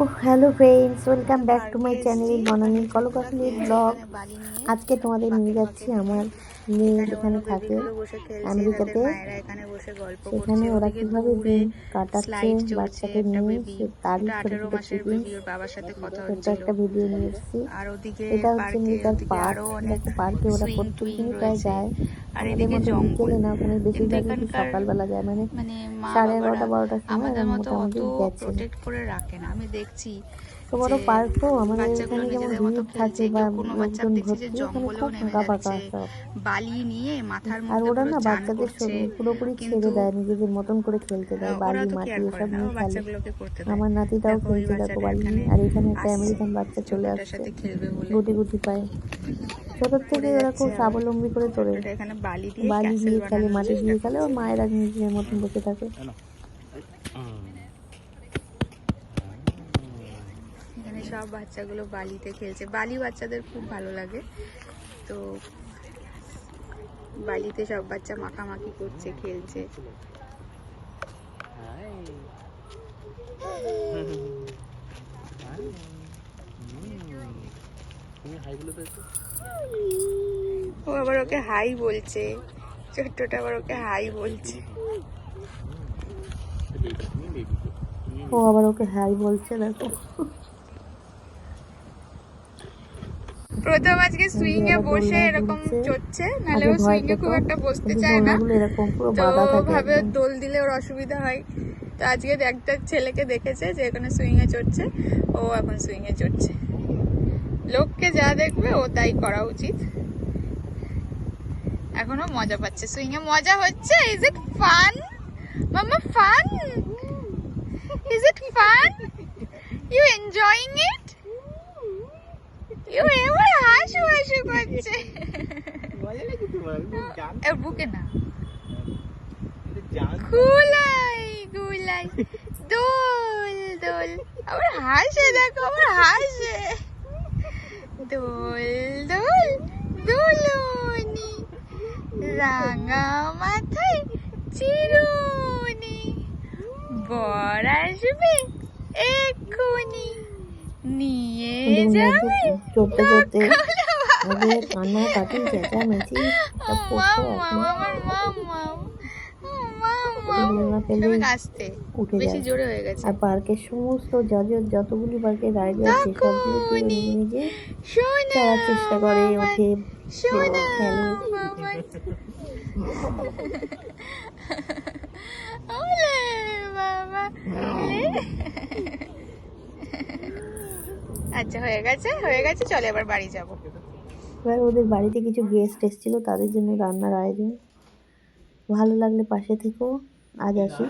O hello friends welcome back to my channel Banani Kolkatali vlog আজকে তোমাদের নিয়ে যাচ্ছি আমার মেয়ে যেখানে থাকে আমেরিকাতে সেখানে ওরা কীভাবে দিন কাটাচ্ছে বাচ্চাকে নিয়ে সে তারই ছোট ছোট ক্লিপিংস বাবার সাথে কথা ছোট্ট একটা ভিডিও নিয়ে এসেছি। আর ওদিকে এটা হচ্ছে পার্কে পার্ক দেখো পার্কে ওরা swing প্রত্যেকদিনই প্রায় যায়। আর এদিকে জঙ্গল। না ওখানে বেশিরভাগ সকালবেলা যায় মানে মানে সাড়ে এগারোটা বারোটার সময় আমাদের মতো অত মোটামুটি গেছে। প্রোটেক্ট করে রাখে না। আমি দেখছি তো বড় পার্ক তো আমাদের এখানে যেমন ভিড় থাকে বা বাচ্চা লোকজন ভর্তি ওখানে খুব ফাঁকা ফাঁকা বালি নিয়ে মাথার আর ওরা না বাচ্চাদের পুরোপুরি ছেড়ে দেয় নিজেদের মতন করে খেলতে দেয় বালি মাটি এসব নিয়ে খেলে। আমার নাতিটাও খেলছে দেখো বালি। আর এখানে একটা আমেরিকান বাচ্চা চলে আসছে। গুটি গুটি পায়। ছোটোর থেকে খুব স্বাবলম্বী করে তোলে। বালি দিয়ে খেলে মাটি দিয়ে খেলে ওর মায়েরা নিজের মতন বসে থাকে। এখানে সব বাচ্চাগুলো বালিতে খেলছে। বালি বাচ্চাদের খুব ভালো লাগে। তো বালিতে সব বাচ্চা মাখামাখি করছে খেলছে। ও আবার ওকে হাই বলছে। ছোট্টটা আবার ওকে হাই বলছে। ও আবার ওকে হাই বলছে দেখো প্রথম আজকে সুইং এ বসে এরকম চড়ছে নাহলে ও সুইং এ খুব একটা বসতে চায় না। এরকম তো বাঁধা ভাবে দোল দিলে ওর অসুবিধা হয়। তো আজকে একটা ছেলেকে দেখেছে যে এখানে সুইং এ চড়ছে ও এখন সুইং এ চড়ছে। লোককে যা দেখবে ও তাই করা উচিত। এখনও মজা পাচ্ছে। সুইং এ মজা হচ্ছে? ইজ ইট ফান মামা fun is it fun you enjoying it you এবার হাসু হাসু করছে। বুকে না। কুলাই কুলাই দোল দোল। আবার হাসে দেখো আবার হাসে। বর আসবে? এক্ষুনি নিয়ে যাবে। চড়তে চড়তে ওদের কান্না কাটি চেঁচামেচি হয়ে আর পার্কের সমস্ত যত যতগুলি পার্কের রাইড আছে সবগুলোকে নিজে চেষ্টা করে ওঠে খেলে আচ্ছা হয়ে গেছে হয়ে গেছে, চলে এবার বাড়ি যাব। এবার ওদের বাড়িতে কিছু গেস্ট এসেছিল, তাদের জন্য রান্নার আয়োজন। ভালো লাগলে পাশে থেকো, আজ আসি।